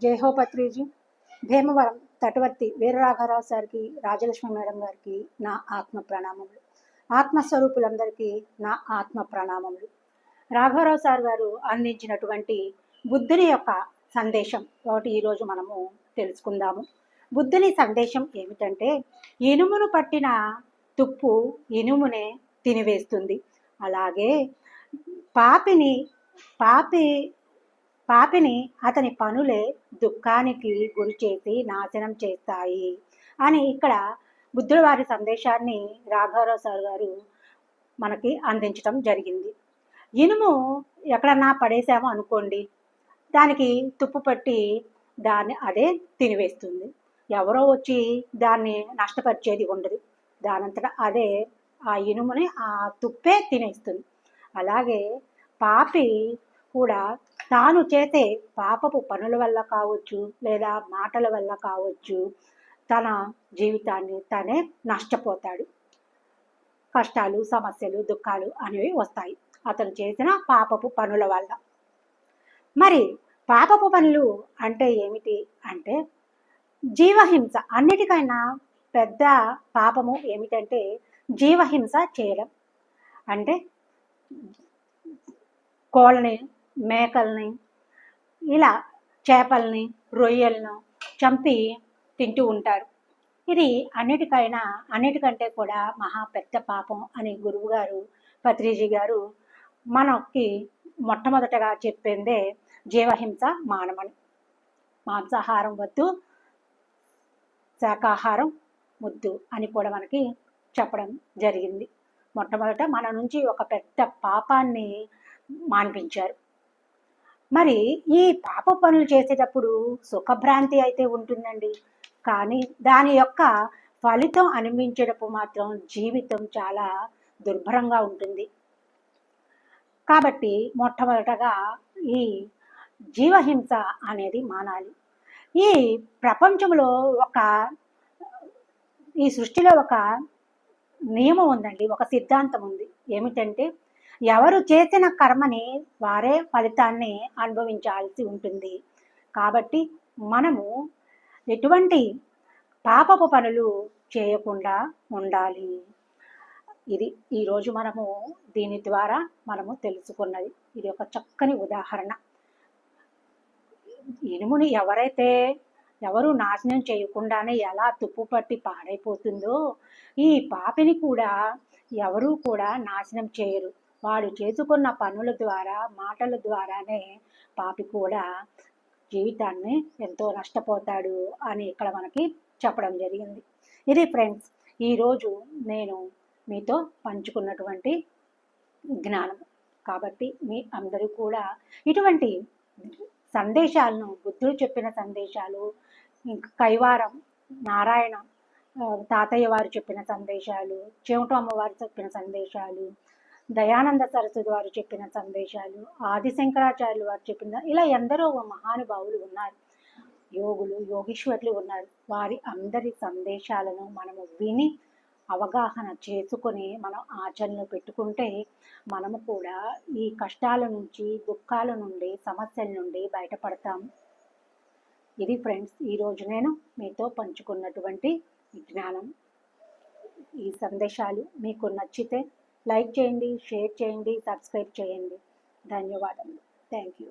జయహోపత్రిజీ భీమవరం తటవర్తి వీరరాఘవరావు సార్కి రాజలక్ష్మి మేడం గారికి నా ఆత్మ ప్రణామములు. ఆత్మస్వరూపులందరికీ నా ఆత్మ ప్రణామములు. రాఘవరావు సార్ గారు అందించినటువంటి బుద్ధుని యొక్క సందేశం ఒకటి ఈరోజు మనము తెలుసుకుందాము. బుద్ధుని సందేశం ఏమిటంటే ఇనుమును పట్టిన తుప్పు ఇనుమునే తినివేస్తుంది. అలాగే పాపిని పాపి పాపిని అతని పనులే దుఃఖానికి గురి చేసి నాశనం చేస్తాయి అని ఇక్కడ బుద్ధుల వారి సందేశాన్ని రాఘవరావు సార్ గారు మనకి అందించడం జరిగింది. ఇనుము ఎక్కడన్నా పడేసామో అనుకోండి దానికి తుప్పు పట్టి దాన్ని అదే తినివేస్తుంది. ఎవరో వచ్చి దాన్ని నష్టపరిచేది ఉండదు. దానంతట అదే ఆ ఇనుముని ఆ తుప్పే తినేస్తుంది. అలాగే పాపి కూడా తాను చేసే పాపపు పనుల వల్ల కావచ్చు లేదా మాటల వల్ల కావచ్చు తన జీవితాన్ని తనే నష్టపోతాడు. కష్టాలు సమస్యలు దుఃఖాలు అనేవి వస్తాయి. అతను చేసిన పాపపు పనుల వల్ల. మరి పాపపు పనులు అంటే ఏమిటి? అంటే జీవహింస. అన్నిటికైనా పెద్ద పాపము ఏమిటంటే జీవహింస చేయడం. అంటే కోళ్ళని మేకల్ని ఇలా చేపల్ని రొయ్యలను చంపి తింటూ ఉంటారు. ఇది అన్నిటికైనా అన్నిటికంటే కూడా మహా పెద్ద పాపం అని గురువు గారు పత్రిజీ గారు మనకి మొట్టమొదటగా చెప్పిందే జీవహింస మానమని. మాంసాహారం వద్దు శాకాహారం ముద్దు అని కూడా మనకి చెప్పడం జరిగింది. మొట్టమొదట మన నుంచి ఒక పెద్ద పాపాన్ని మాన్పించారు. మరి ఈ పాప పనులు చేసేటప్పుడు సుఖభ్రాంతి అయితే ఉంటుందండి. కానీ దాని యొక్క ఫలితం అనిపించేటప్పుడు మాత్రం జీవితం చాలా దుర్భరంగా ఉంటుంది. కాబట్టి మొట్టమొదటగా ఈ జీవహింస అనేది మానాలి. ఈ ప్రపంచంలో ఒక ఈ సృష్టిలో ఒక నియమం ఉందండి ఒక సిద్ధాంతం ఉంది. ఏమిటంటే ఎవరు చేసిన కర్మని వారే ఫలితాన్ని అనుభవించాల్సి ఉంటుంది. కాబట్టి మనము ఎటువంటి పాపపు పనులు చేయకుండా ఉండాలి. ఇది ఈరోజు మనము దీని ద్వారా మనము తెలుసుకున్నది. ఇది ఒక చక్కని ఉదాహరణ. ఇనుముని ఎవరైతే ఎవరు నాశనం చేయకుండానే ఎలా తుప్పు పట్టి పాడైపోతుందో ఈ పాపిని కూడా ఎవరూ కూడా నాశనం చేయరు. వాడు చేసుకున్న పనుల ద్వారా మాటల ద్వారానే పాపి కూడా జీవితాన్ని ఎంతో నష్టపోతాడు అని ఇక్కడ మనకి చెప్పడం జరిగింది. ఇది ఫ్రెండ్స్ ఈరోజు నేను మీతో పంచుకున్నటువంటి జ్ఞానం. కాబట్టి మీ అందరూ కూడా ఇటువంటి సందేశాలను బుద్ధుడు చెప్పిన సందేశాలు ఇంకా కైవారం నారాయణ తాతయ్య వారు చెప్పిన సందేశాలు చెవిట అమ్మవారు చెప్పిన సందేశాలు దయానంద సరస్వతి వారు చెప్పిన సందేశాలు ఆదిశంకరాచార్యులు వారు చెప్పిన ఇలా ఎందరో మహానుభావులు ఉన్నారు. యోగులు యోగీశ్వరులు ఉన్నారు. వారి అందరి సందేశాలను మనము విని అవగాహన చేసుకొని మనం ఆచరణలో పెట్టుకుంటే మనము కూడా ఈ కష్టాల నుంచి దుఃఖాల నుండి సమస్యల నుండి బయటపడతాము. ఇది ఫ్రెండ్స్ ఈరోజు నేను మీతో పంచుకున్నటువంటి జ్ఞానం. ఈ సందేశాలు మీకు నచ్చితే లైక్ చేయండి షేర్ చేయండి సబ్స్క్రైబ్ చేయండి. ధన్యవాదములు. Thank you